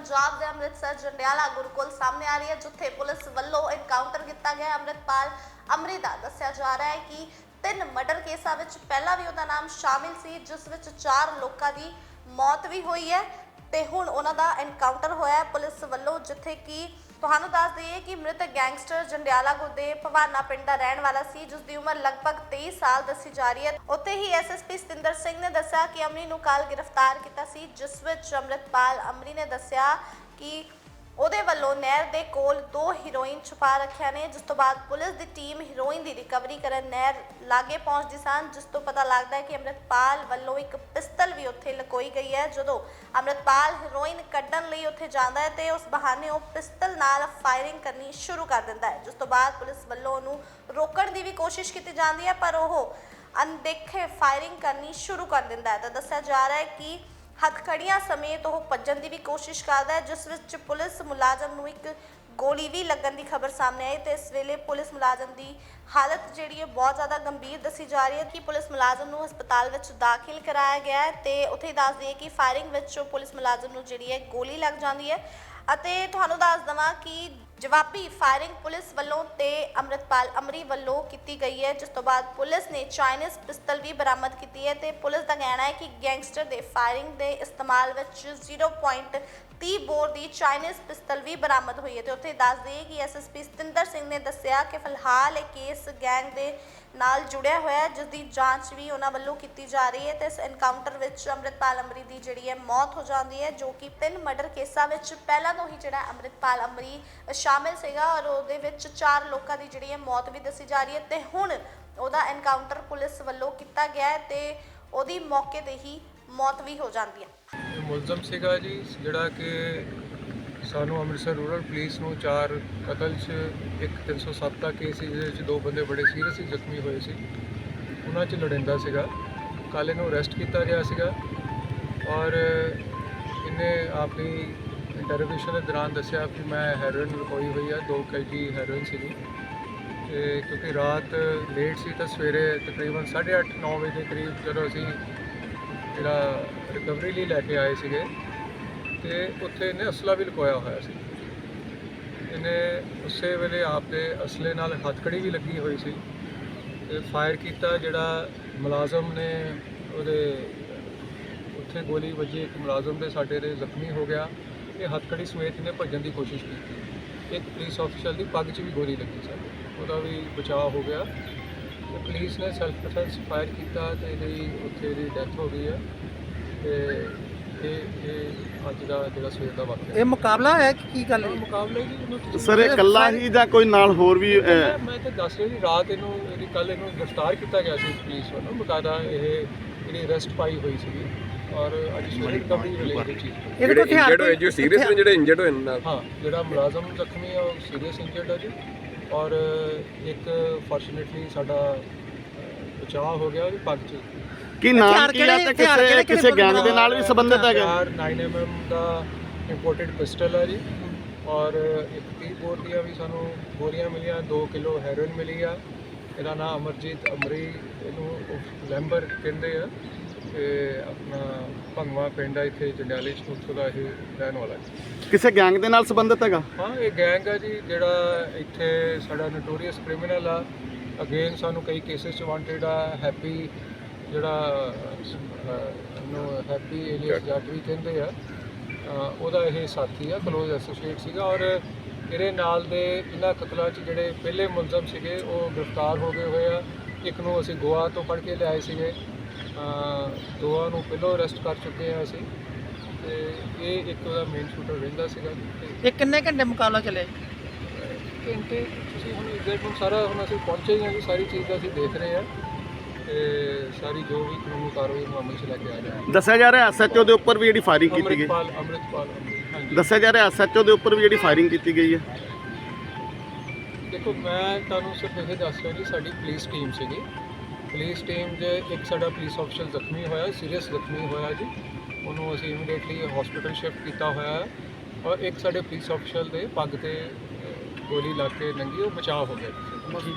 ਪੰਜਾਬ ਦੇ ਅੰਮ੍ਰਿਤਸਰ ਜੰਡਿਆਲਾ ਗੁਰੂਕੁਲ ਸਾਹਮਣੇ ਆ ਰਹੀ ਹੈ, ਜਿੱਥੇ ਪੁਲਿਸ ਵੱਲੋਂ ਇਨਕਾਊਂਟਰ ਕੀਤਾ ਗਿਆ ਅੰਮ੍ਰਿਤਪਾਲ ਅਮਰੀ ਦਾ ਦੱਸਿਆ ਜਾ ਰਿਹਾ ਹੈ ਕਿ ਤਿੰਨ ਮਰਡਰ ਕੇਸਾਂ ਵਿੱਚ ਪਹਿਲਾਂ ਵੀ ਉਹਦਾ ਨਾਮ ਸ਼ਾਮਿਲ ਸੀ, ਜਿਸ ਵਿੱਚ ਚਾਰ ਲੋਕਾਂ ਦੀ ਮੌਤ ਵੀ ਹੋਈ ਹੈ ਤੇ ਹੁਣ ਉਹਨਾਂ ਦਾ ਐਨਕਾਊਂਟਰ ਹੋਇਆ ਪੁਲਿਸ ਵੱਲੋਂ ਜਿੱਥੇ ਕਿ ਤੁਹਾਨੂੰ ਦੱਸ ਦਈਏ ਕਿ ਮ੍ਰਿਤਕ ਗੈਂਗਸਟਰ ਜੰਡਿਆਲਾ ਗੁਰਦੇ ਭਵਾਨਾ ਪਿੰਡ ਦਾ ਰਹਿਣ ਵਾਲਾ ਸੀ, ਜਿਸ ਦੀ ਉਮਰ ਲਗਭਗ 23 ਸਾਲ ਦੱਸੀ ਜਾ ਰਹੀ ਹੈ। ਉੱਥੇ ਹੀ ਐਸਐਸਪੀ ਸਤਿੰਦਰ ਸਿੰਘ ਨੇ ਦੱਸਿਆ ਕਿ ਅਮਰੀ ਨੂੰ ਕੱਲ ਗ੍ਰਿਫਤਾਰ ਕੀਤਾ ਸੀ, ਜਿਸ ਵਿੱਚ ਅੰਮ੍ਰਿਤਪਾਲ ਅਮਰੀ ਨੇ ਦੱਸਿਆ ਕਿ ਉਹਦੇ ਵੱਲੋਂ ਨਹਿਰ ਦੇ ਕੋਲ ਦੋ ਹੀਰੋਇਨ ਛੁਪਾ ਰੱਖਿਆ ਨੇ, ਜਿਸ ਤੋਂ ਬਾਅਦ ਪੁਲਿਸ ਦੀ ਟੀਮ ਹੀਰੋਇਨ ਦੀ ਰਿਕਵਰੀ ਕਰਨ ਨਹਿਰ ਲਾਗੇ ਪਹੁੰਚਦੀ ਸਨ ਜਿਸ ਤੋਂ ਪਤਾ ਲੱਗਦਾ ਹੈ ਕਿ ਅੰਮ੍ਰਿਤਪਾਲ ਵੱਲੋਂ ਇੱਕ ਪਿਸਤਲ ਵੀ ਉੱਥੇ ਲਕੋਈ ਗਈ ਹੈ। ਜਦੋਂ ਅੰਮ੍ਰਿਤਪਾਲ ਹੀਰੋਇਨ ਕੱਢਣ ਲਈ ਉੱਥੇ ਜਾਂਦਾ ਹੈ ਤੇ ਉਸ ਬਹਾਨੇ ਉਹ ਪਿਸਤਲ ਨਾਲ ਫਾਇਰਿੰਗ ਕਰਨੀ ਸ਼ੁਰੂ ਕਰ ਦਿੰਦਾ ਹੈ, ਜਿਸ ਤੋਂ ਬਾਅਦ ਪੁਲਿਸ ਵੱਲੋਂ ਉਹਨੂੰ ਰੋਕਣ ਦੀ ਵੀ ਕੋਸ਼ਿਸ਼ ਕੀਤੀ ਜਾਂਦੀ ਹੈ, ਪਰ ਉਹ ਅਣਦੇਖੇ ਫਾਇਰਿੰਗ ਕਰਨੀ ਸ਼ੁਰੂ ਕਰ ਦਿੰਦਾ ਹੈ। ਤਾਂ ਦੱਸਿਆ ਜਾ ਰਿਹਾ ਹੈ ਕਿ ਹੱਥਕੜੀਆਂ ਸਮੇਤ ਉਹ ਭੱਜਣ ਦੀ ਵੀ ਕੋਸ਼ਿਸ਼ ਕਰਦਾ ਹੈ, ਜਿਸ ਵਿੱਚ ਪੁਲਿਸ ਮੁਲਾਜ਼ਮ ਨੂੰ ਇੱਕ ਗੋਲੀ ਵੀ ਲੱਗਣ ਦੀ ਖਬਰ ਸਾਹਮਣੇ ਆਈ ਤੇ ਇਸ ਵੇਲੇ ਪੁਲਿਸ ਮੁਲਾਜ਼ਮ ਦੀ ਹਾਲਤ ਜਿਹੜੀ ਹੈ ਬਹੁਤ ਜ਼ਿਆਦਾ ਗੰਭੀਰ ਦੱਸੀ ਜਾ ਰਹੀ ਹੈ ਕਿ ਪੁਲਿਸ ਮੁਲਾਜ਼ਮ ਨੂੰ ਹਸਪਤਾਲ ਵਿੱਚ ਦਾਖਲ ਕਰਾਇਆ ਗਿਆ ਹੈ ਤੇ ਉੱਥੇ ਹੀ ਦੱਸ ਦਈਏ ਕਿ ਫਾਇਰਿੰਗ ਵਿੱਚ ਪੁਲਿਸ ਮੁਲਾਜ਼ਮ ਨੂੰ ਜਿਹੜੀ ਹੈ ਗੋਲੀ ਲੱਗ ਜਾਂਦੀ ਹੈ। ਅਤੇ ਤੁਹਾਨੂੰ ਦੱਸ ਦਵਾਂ ਕਿ ਜਵਾਬੀ ਫਾਇਰਿੰਗ ਪੁਲਿਸ ਵੱਲੋਂ ਤੇ ਅੰਮ੍ਰਿਤਪਾਲ ਅਮਰੀ ਵੱਲੋਂ ਕੀਤੀ ਗਈ ਹੈ, ਜਿਸ ਤੋਂ ਬਾਅਦ ਪੁਲਿਸ ਨੇ ਚਾਈਨੀਜ਼ ਪਿਸਤਲ ਵੀ ਬਰਾਮਦ ਕੀਤੀ ਹੈ ਤੇ ਪੁਲਿਸ ਦਾ ਕਹਿਣਾ ਹੈ ਕਿ ਗੈਂਗਸਟਰ ਦੇ ਫਾਇਰਿੰਗ ਦੇ ਇਸਤੇਮਾਲ ਵਿੱਚ 0.30 ਬੋਰ ਦੀ ਚਾਈਨੀਜ਼ ਪਿਸਤਲ ਵੀ ਬਰਾਮਦ ਹੋਈ ਹੈ ਤੇ ਉੱਥੇ ਦੱਸ ਦਈਏ ਕਿ ਐਸਐਸਪੀ ਸਤਿੰਦਰ ਸਿੰਘ ਨੇ ਦੱਸਿਆ ਕਿ ਫਿਲਹਾਲ ਇਹ ਕੇਸ ਗੈਂਗ ਦੇ ਨਾਲ ਜੁੜਿਆ ਹੋਇਆ ਹੈ, ਜਿਸ ਦੀ ਜਾਂਚ ਵੀ ਉਹਨਾਂ ਵੱਲੋਂ ਕੀਤੀ ਜਾ ਰਹੀ ਹੈ ਤੇ ਇਸ ਐਨਕਾਊਂਟਰ ਵਿੱਚ ਅੰਮ੍ਰਿਤਪਾਲ ਅਮਰੀ ਦੀ ਜਿਹੜੀ ਹੈ ਮੌਤ ਹੋ ਜਾਂਦੀ ਹੈ, ਜੋ ਕਿ ਤਿੰਨ ਮਰਡਰ ਕੇਸਾਂ ਵਿੱਚ ਪਹਿਲਾਂ ਤੋਂ ਹੀ ਜਿਹੜਾ ਅੰਮ੍ਰਿਤਪਾਲ ਅਮਰੀ ਸ਼ਾਮਿਲ ਸੀਗਾ ਔਰ ਉਹਦੇ ਵਿੱਚ ਚਾਰ ਲੋਕਾਂ ਦੀ ਜਿਹੜੀ ਹੈ ਮੌਤ ਵੀ ਦੱਸੀ ਜਾ ਰਹੀ ਹੈ ਤੇ ਹੁਣ ਉਹਦਾ ਐਨਕਾਊਂਟਰ ਪੁਲਿਸ ਵੱਲੋਂ ਕੀਤਾ ਗਿਆ ਹੈ ਤੇ ਉਹਦੀ ਮੌਕੇ ਤੇ ਹੀ ਮੌਤ ਵੀ ਹੋ ਜਾਂਦੀ ਹੈ। ਇਹ ਮੁਲਜ਼ਮ ਸੀਗਾ ਜੀ, ਜਿਹੜਾ ਕਿ ਸਾਨੂੰ ਅੰਮ੍ਰਿਤਸਰ ਰੂਰਲ ਪੁਲਿਸ ਨੂੰ ਚਾਰ ਕਤਲ 'ਚ ਇੱਕ 307 ਦਾ ਕੇਸ ਸੀ, ਜਿਹਦੇ 'ਚ ਦੋ ਬੰਦੇ ਬੜੇ ਸੀਰੀਅਸਲੀ ਜ਼ਖਮੀ ਹੋਏ ਸੀ। ਉਹਨਾਂ 'ਚ ਲੜਿੰਦਾ ਸੀਗਾ। ਕੱਲ੍ਹ ਇਹਨੂੰ ਅਰੈਸਟ ਕੀਤਾ ਗਿਆ ਸੀਗਾ। ਔਰ ਇਹਨੇ ਆਪਣੀ ਇੰਟਰੋਗੇਸ਼ਨ ਦੇ ਦੌਰਾਨ ਦੱਸਿਆ ਕਿ ਮੈਂ ਹੈਰੋਇਨ ਲਕੋਈ ਹੋਈ ਆ 2 ਕੇਜੀ ਹੈਰੋਇਨ ਸੀਗੀ। ਤੇ ਕਿਉਂਕਿ ਰਾਤ ਲੇਟ ਸੀ ਤਾਂ ਸਵੇਰੇ ਤਕਰੀਬਨ 8:30 9 ਵਜੇ ਦੇ ਕਰੀਬ ਜਦੋਂ ਅਸੀਂ ਜਿਹੜਾ ਰਿਕਵਰੀ ਲਈ ਲੈ ਕੇ ਆਏ ਸੀਗੇ, ਤੇ ਉੱਥੇ ਇਹਨੇ ਅਸਲਾ ਵੀ ਲੁਕੋਇਆ ਹੋਇਆ ਸੀ। ਇਹਨੇ ਉਸੇ ਵੇਲੇ ਆਪਦੇ ਅਸਲੇ ਨਾਲ ਹੱਥਕੜੀ ਵੀ ਲੱਗੀ ਹੋਈ ਸੀ ਤੇ ਫਾਇਰ ਕੀਤਾ ਜਿਹੜਾ ਮੁਲਾਜ਼ਮ ਨੇ ਉਹਦੇ, ਉੱਥੇ ਗੋਲੀ ਵੱਜੀ, ਇੱਕ ਮੁਲਾਜ਼ਮ ਦੇ ਸਾਡੇ ਦੇ ਜ਼ਖਮੀ ਹੋ ਗਿਆ। ਇਹ ਹੱਥਕੜੀ ਸਮੇਤ ਇਹਨੇ ਭੱਜਣ ਦੀ ਕੋਸ਼ਿਸ਼ ਕੀਤੀ। ਇੱਕ ਪੁਲਿਸ ਅਫਸਰ ਦੀ ਪੱਗ 'ਚ ਵੀ ਗੋਲੀ ਲੱਗੀ ਸਾਡੇ ਉਹਦਾ ਵੀ ਬਚਾਅ ਹੋ ਗਿਆ। ਤੇ ਪੁਲਿਸ ਨੇ ਸੈਲਫ ਡਿਫੈਂਸ ਫਾਇਰ ਕੀਤਾ ਤੇ ਇਹਦੀ ਉੱਥੇ ਦੀ ਡੈਥ ਹੋ ਗਈ ਹੈ। ਤੇ ਇਹ ਇਹ ਅੱਜ ਦਾ ਜਿਹੜਾ ਸਵੇਰ ਦਾ ਵਾਕਿਆ ਇਹ ਮੁਕਾਬਲਾ ਹੈ ਕਿ ਕੀ ਗੱਲ ਹੈ? ਮੁਕਾਬਲੇ ਤੁਸੀਂ- ਸਰ ਇਹ ਇਕੱਲਾ ਹੀ ਜਾਂ ਕੋਈ ਨਾਲ ਹੋਰ ਵੀ ਮੈਂ ਮੈਂ ਤਾਂ ਦੱਸ ਰਿਹਾ ਜੀ ਰਾਤ ਇਹਨੂੰ ਇਹਦੀ ਕੱਲ ਇਹਨੂੰ ਗ੍ਰਿਫਤਾਰ ਕੀਤਾ ਗਿਆ ਸੀ ਪੁਲਿਸ ਵੱਲੋਂ। ਬਕਾਇਦਾ ਇਹ ਇਹਦੀ ਅਰੈਸਟ ਪਾਈ ਹੋਈ ਸੀਗੀ ਔਰ ਅੱਜ ਸਵੇਰੇ ਰਿਕਵਰੀ ਇਹ ਚੀਜ਼ ਹੋਈ। ਇਹਦੇ ਕੋਲ ਹਥਿਆਰ ਇੰਜਰਡ ਹੋਏ ਜੋ ਸੀਰੀਅਸ ਨੇ ਜਿਹੜੇ ਇੰਜਰਡ ਹੋਏ ਨੇ ਨਾਲ। ਹਾਂ ਜਿਹੜਾ ਮੁਲਾਜ਼ਮ ਜ਼ਖਮੀ ਆ ਉਹ ਸੀਰੀਅਸ ਇੰਜਰਡ ਹੈ ਜੀ। ਔਰ ਇੱਕ ਫੋਰਚੂਨੇਟਲੀ ਸਾਡਾ ਬਚਾਅ ਹੋ ਗਿਆ ਉਹਦੀ ਪੱਗ 'ਚ। ਕੀ ਨਾਮ ਹਥਿਆਰ ਕੀ ਹੈ ਕਿਹੜੇ- ਤੇ ਹਥਿਆਰ ਕਿਸੇ ਕਿਹੜੇ- ਕਿਸੇ ਗੈਂਗ ਦੇ ਨਾਲ ਵੀ ਸੰਬੰਧਿਤ ਹੈਗਾ? ਹਥਿਆਰ 9mm ਦਾ ਇੰਪੋਰਟਡ ਪਿਸਟਲ ਹੈ ਜੀ। ਔਰ ਇੱਕ 30 ਬੋਰ ਦੀਆਂ ਵੀ ਸਾਨੂੰ ਗੋਲੀਆਂ ਮਿਲੀਆਂ 2 ਕਿਲੋ ਹੈਰੋਇਨ ਮਿਲੀ ਆ। ਇਹਦਾ ਨਾਮ ਅਮਰਜੀਤ ਅਮਰੀ ਇਹਨੂੰ ਲੈਂਬਰ ਕਹਿੰਦੇ ਆ। ਤੇ ਆਪਣਾ ਭੰਗਵਾ ਪਿੰਡ ਆ ਇੱਥੇ ਜੰਡਿਆਲੇ ਚ ਉੱਥੋਂ ਦਾ ਇਹ ਰਹਿਣ ਵਾਲਾ ਹੈ ਕਿਸੇ ਗੈਂਗ ਦੇ ਨਾਲ ਸੰਬੰਧਿਤ ਹੈਗਾ? ਹਾਂ ਇਹ ਗੈਂਗ ਆ ਜੀ ਜਿਹੜਾ ਇੱਥੇ ਸਾਡਾ ਨੋਟੋਰੀਅਸ ਕ੍ਰਿਮੀਨਲ ਆ। ਅਗੇਨ ਸਾਨੂੰ ਕਈ ਕੇਸਿਸ ਚ ਵਾਂਟਡ ਆ ਹੈਪੀ ਜਿਹੜਾ ਨੂੰ ਹੈਪੀ ਏਲੀਅਸ ਜੱਟ ਵੀ ਕਹਿੰਦੇ ਆ ਉਹਦਾ ਇਹ ਸਾਥੀ ਆ ਕਲੋਜ਼ ਐਸੋਸੀਏਟ ਸੀਗਾ ਔਰ ਇਹਦੇ ਨਾਲ ਦੇ ਇਹਨਾਂ ਕਤਲਾਂ 'ਚ ਜਿਹੜੇ ਪਹਿਲੇ ਮੁਲਜ਼ਮ ਸੀਗੇ ਉਹ ਗ੍ਰਿਫਤਾਰ ਹੋ ਗਏ ਹੋਏ ਆ। ਇੱਕ ਨੂੰ ਅਸੀਂ ਗੋਆ ਤੋਂ ਫੜ ਕੇ ਲਿਆਏ ਸੀਗੇ। ਦੋਵਾਂ ਨੂੰ ਪਹਿਲਾਂ ਅਰੈਸਟ ਕਰ ਚੁੱਕੇ ਆ ਅਸੀਂ। ਤੇ ਇਹ ਇੱਕ ਉਹਦਾ ਮੇਨ ਸ਼ੂਟਰ ਰਹਿੰਦਾ ਸੀਗਾ। ਤੇ ਇਹ ਕਿੰਨੇ ਘੰਟੇ ਮੁਕਾਬਲਾ ਚੱਲਿਆ ਜੀ? ਘੰਟੇ ਤੁਸੀਂ ਹੁਣ ਐਗਜ਼ੈਕਟ ਹੁਣ ਸਾਰਾ ਹੁਣ ਅਸੀਂ ਪਹੁੰਚੇ ਹੀ ਹਾਂ ਜੀ ਸਾਰੀ ਚੀਜ਼ ਦਾ ਅਸੀਂ ਦੇਖ ਰਹੇ ਹਾਂ ਤੇ ਸਾਰੀ ਜੋ ਵੀ ਕਾਨੂੰਨੀ ਕਾਰਵਾਈ ਨੂੰ ਅਮਲ 'ਚ ਲੈ ਕੇ ਆ ਰਹੇ ਹਾਂ। ਦੱਸਿਆ ਜਾ ਰਿਹਾ ਐਸਐਚਓ ਦੇ ਉੱਪਰ ਵੀ ਜਿਹੜੀ ਫਾਇਰਿੰਗ ਕੀਤੀ ਗਈ। ਅੰਮ੍ਰਿਤਪਾਲ ਅੰਮ੍ਰਿਤਪਾਲ ਅੰਮ੍ਰਿਤ- ਹਾਂਜੀ। ਦੱਸਿਆ ਜਾ ਰਿਹਾ ਐਸਐਚਓ ਦੇ ਉੱਪਰ ਵੀ ਜਿਹੜੀ ਫਾਇਰਿੰਗ ਕੀਤੀ ਗਈ ਹੈ। ਦੇਖੋ ਮੈਂ ਤੁਹਾਨੂੰ ਸਿਰਫ ਇਹ ਦੱਸ ਰਿਹਾ ਜੀ ਸਾਡੀ ਪੁਲਿਸ ਟੀਮ ਸੀਗੀ। ਪੁਲਿਸ ਟੀਮ ਦੇ ਇੱਕ ਸਾਡਾ ਪੁਲਿਸ ਅਫਸਰ ਜ਼ਖਮੀ ਹੋਇਆ ਸੀਰੀਅਸ ਜ਼ਖਮੀ ਹੋਇਆ ਜੀ। ਉਹਨੂੰ ਅਸੀਂ ਇਮੀਡੀਏਟਲੀ ਹਸਪੀਟਲ ਸ਼ਿਫਟ ਕੀਤਾ ਹੋਇਆ ਹੈ ਔਰ ਇੱਕ ਸਾਡੇ ਪੁਲਿਸ ਅਫਸਰ ਦੇ ਪੱਗ ਤੇ ਗੋਲੀ ਲੱਗ ਕੇ ਨੰਗੀ ਉਹ ਬਚਾਅ ਹੋ ਗਿਆ। ਜੀ